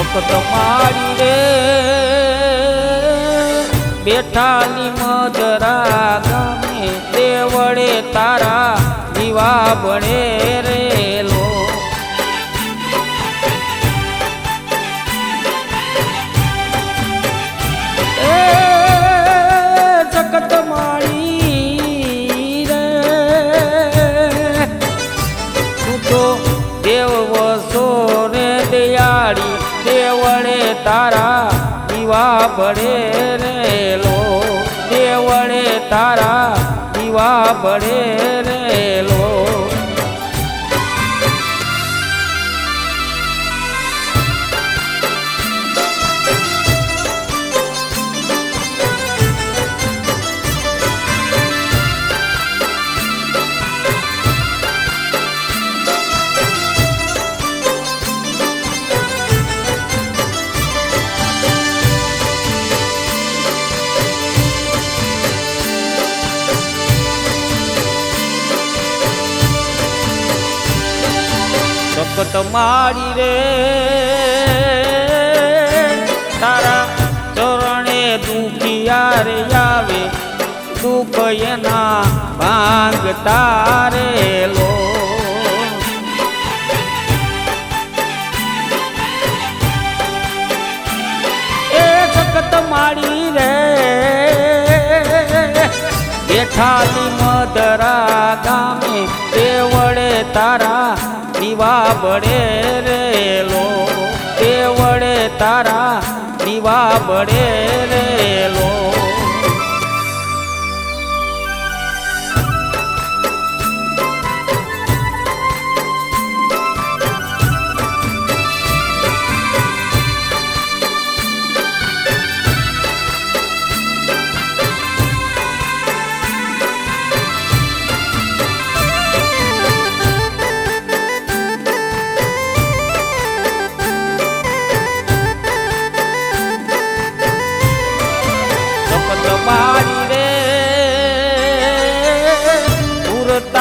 સખત મારી રે. બેઠાની મધરા ગમે દેવડે તારા દીવા બળે રેલો દેવળે તારા દીવા પડે રેલો દેવળે તારા દીવા પડે રેલો સખત મારી રે. તારા ચરણે દુખિયા રે આવે, દુઃખ એના ભાંગ તારે લો એ સખત મારી રે. બેઠાલી મધરા ગામે દેવળે તારા દીવા બળે રેલો દેવળે તારા દીવા બળે રેલો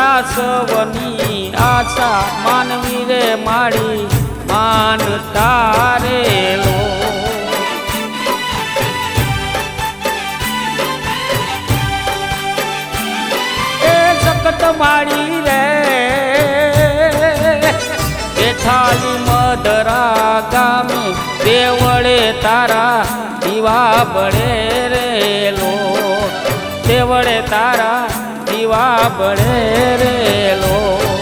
પૂરતા સવની આશા માનવી રે મારી, માન તારેલો એ સખત મારી રે બેઠાલી મધરા ગામે દેવળે તારા દીવા બળે રેલો દેવળે તારા દીવા પડે રેલો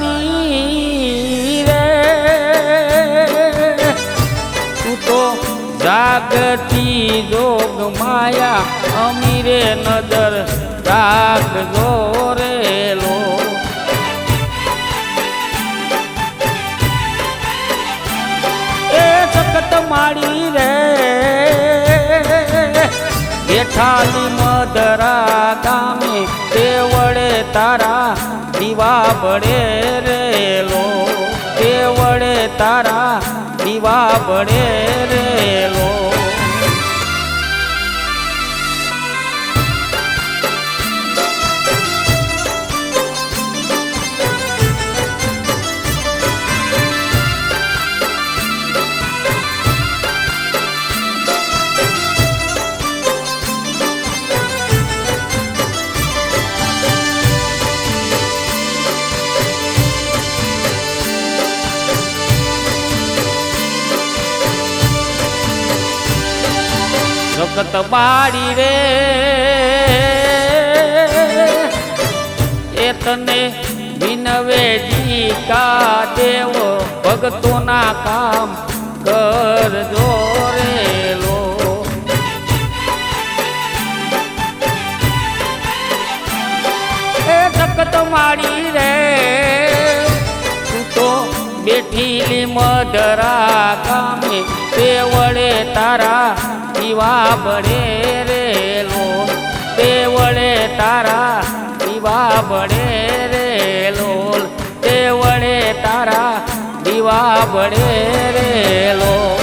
સખત રે તું તો જાગતી જોગ માયા અમીરે નજર રાખજો રેલો એ સખત મારી રે. બેઠાલી મધરા ગામે દેવળે તારા દીવા પડે રેલો દેવળે તારા દીવા પડે રેલો સખત બાળી રે એ તને વિનવેજી કા દેવ ભગતોના કામ કરજો રેલો એ સખત માળી રે, તું તો બેઠીલી મધરા કામે તે વડે તારા દીવા બળે રેલો તે વળે તારા દીવા બળે રેલો તે વળે તારા દીવા બળે રે લોલ